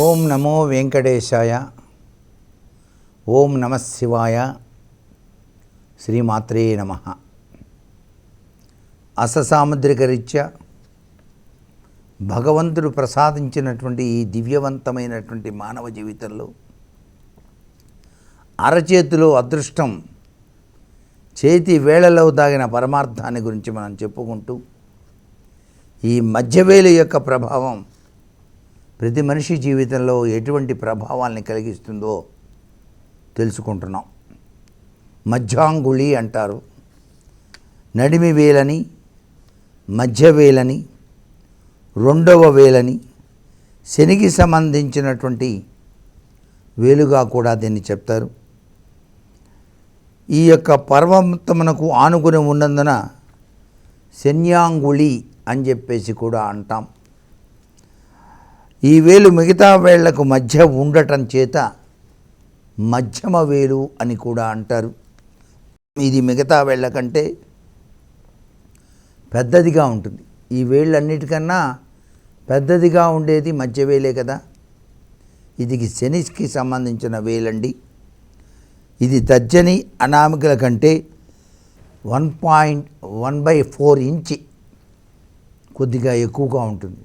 ఓం నమో వెంకటేశాయ. ఓం నమ శివాయ. శ్రీమాత్రే నమ. అససాముద్రిక రీత్యా భగవంతుడు ప్రసాదించినటువంటి ఈ దివ్యవంతమైనటువంటి మానవ జీవితంలో అరచేతిలో అదృష్టం చేతి వేళలో దాగిన పరమార్థాన్ని గురించి మనం చెప్పుకుంటూ ఈ మధ్యవేలు యొక్క ప్రభావం ప్రతి మనిషి జీవితంలో ఎటువంటి ప్రభావాల్ని కలిగిస్తుందో తెలుసుకుంటున్నాం. మధ్యాంగుళి అంటారు. నడిమి వేలని మధ్య వేలని రెండవ వేలని శనికి సంబంధించినటువంటి వేలుగా కూడా దీన్ని చెప్తారు. ఈ యొక్క పర్వతమునకు ఆనుకుని ఉన్నందున శన్యాంగుళి అని చెప్పేసి కూడా అంటాం. ఈ వేలు మిగతా వేళ్ళకు మధ్య ఉండటం చేత మధ్యమ వేలు అని కూడా అంటారు. ఇది మిగతా వేళ్ళ కంటే పెద్దదిగా ఉంటుంది. ఈ వేళ్ళన్నిటికన్నా పెద్దదిగా ఉండేది మధ్య వేలే కదా. ఇది శనికి సంబంధించిన వేలండి. ఇది తర్జని అనామికల కంటే one point one by four inch కొద్దిగా ఎక్కువగా ఉంటుంది.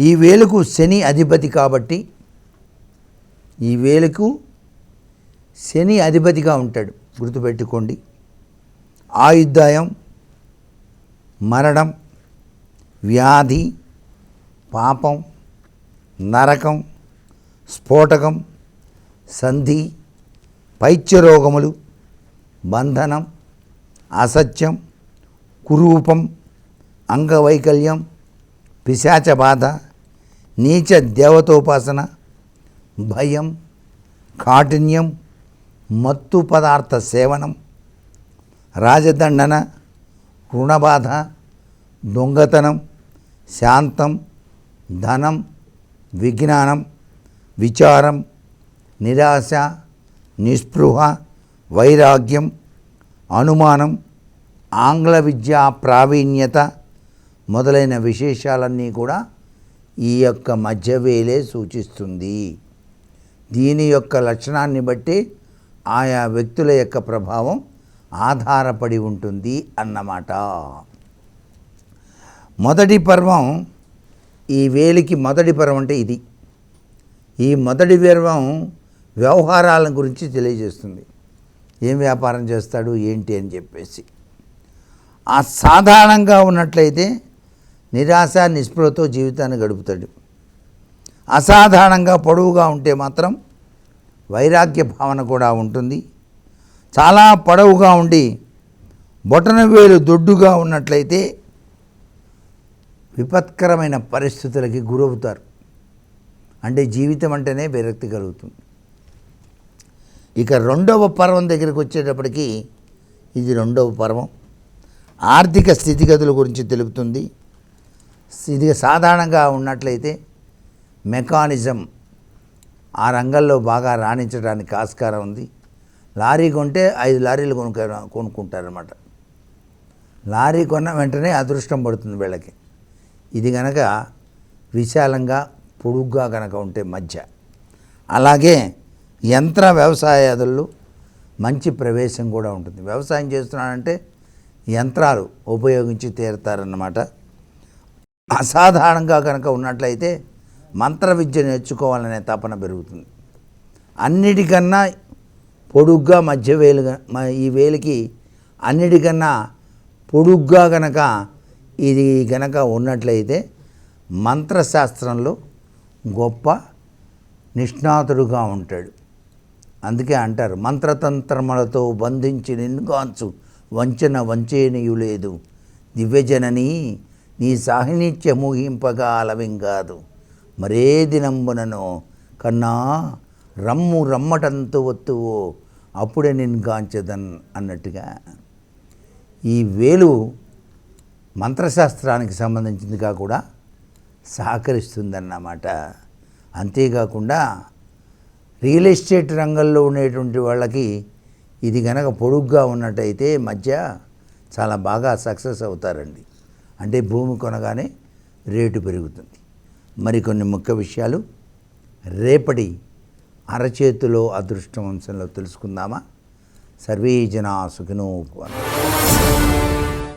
ఈ వేలుకు శని అధిపతి కాబట్టి ఈ వేలుకు శని అధిపతిగా ఉంటాడు. గుర్తుపెట్టుకోండి. ఆయుద్ధాయం మరణం వ్యాధి పాపం నరకం స్ఫోటకం సంధి పైత్యరోగములు బంధనం అసత్యం కురూపం అంగవైకల్యం పిశాచ బాధ నీచ దేవతోపాసన భయం కాఠిన్యం మత్తు పదార్థ సేవనం రాజదండన రుణబాధ దొంగతనం శాంతం ధనం విజ్ఞానం విచారం నిరాశ నిస్పృహ వైరాగ్యం అనుమానం ఆంగ్ల విద్యా ప్రావీణ్యత మొదలైన విశేషాలన్నీ కూడా ఈ యొక్క మధ్యవేలే సూచిస్తుంది. దీని యొక్క లక్షణాన్ని బట్టి ఆయా వ్యక్తుల యొక్క ప్రభావం ఆధారపడి ఉంటుంది అన్నమాట. మొదటి పర్వం ఈ వేలికి మొదటి పర్వం అంటే ఇది. ఈ మొదటి పర్వం వ్యవహారాల గురించి తెలియజేస్తుంది. ఏం వ్యాపారం చేస్తాడు ఏంటి అని చెప్పేసి. ఆ సాధారణంగా ఉన్నట్లయితే నిరాశ నిస్పృహతో జీవితాన్ని గడుపుతాడు. అసాధారణంగా పొడవుగా ఉంటే మాత్రం వైరాగ్య భావన కూడా ఉంటుంది. చాలా పొడవుగా ఉండి బొటన వేలు దొడ్డుగా ఉన్నట్లయితే విపత్కరమైన పరిస్థితులకి గురవుతారు. అంటే జీవితం అంటేనే విరక్తి కలుగుతుంది. ఇక రెండవ పర్వం దగ్గరికి వచ్చేటప్పటికి ఇది రెండవ పర్వం. ఆర్థిక స్థితిగతుల గురించి తెలుపుతుంది. ఇది సాధారణంగా ఉన్నట్లయితే మెకానిజం ఆ రంగంలో బాగా రాణించడానికి ఆస్కారం ఉంది. లారీ కొంటే ఐదు లారీలు కొనుక్క కొనుక్కుంటారనమాట లారీ కొన్న వెంటనే అదృష్టం పడుతుంది వీళ్ళకి. ఇది గనక విశాలంగా పొడుగ్గా కనుక ఉంటే మధ్య. అలాగే యంత్ర వ్యవసాయాదుల్లో మంచి ప్రవేశం కూడా ఉంటుంది. వ్యవసాయం చేస్తున్నానంటే యంత్రాలు ఉపయోగించి తీరుతారన్నమాట. అసాధారణంగా కనుక ఉన్నట్లయితే మంత్ర విద్య నేర్చుకోవాలనే తపన పెరుగుతుంది. అన్నిటికన్నా పొడుగ్గా మధ్య వేలు ఈ వేలికి అన్నిటికన్నా పొడుగ్గా గనక ఇది గనక ఉన్నట్లయితే మంత్రశాస్త్రంలో గొప్ప నిష్ణాతుడుగా ఉంటాడు. అందుకే అంటారు మంత్రతంత్రములతో బంధించి నిన్నుగాంచు వంచన వంచేనియులేదు. దివ్యజనని నీ సాహిత్యము హింపగా అలవింగాదు మరే దినంబునను కన్నా రమ్ము రమ్మటంతు ఒత్తువో అప్పుడే నిన్ను గాంచదన్ అన్నట్టుగా. ఈ వేలు మంత్రశాస్త్రానికి సంబంధించిందిగా కూడా సహకరిస్తుందన్నమాట. అంతేకాకుండా రియల్ ఎస్టేట్ రంగంలో ఉండేటువంటి వాళ్ళకి ఇది గనక పొడుగ్గా ఉన్నట్టయితే మధ్య చాలా బాగా సక్సెస్ అవుతారండి. అంటే భూమి కొనగానే రేటు పెరుగుతుంది. మరికొన్ని ముఖ్య విషయాలు. రేపటి అరచేతిలో అదృష్టం అంశంలో తెలుసుకుందామా? సర్వే జనా సుఖినో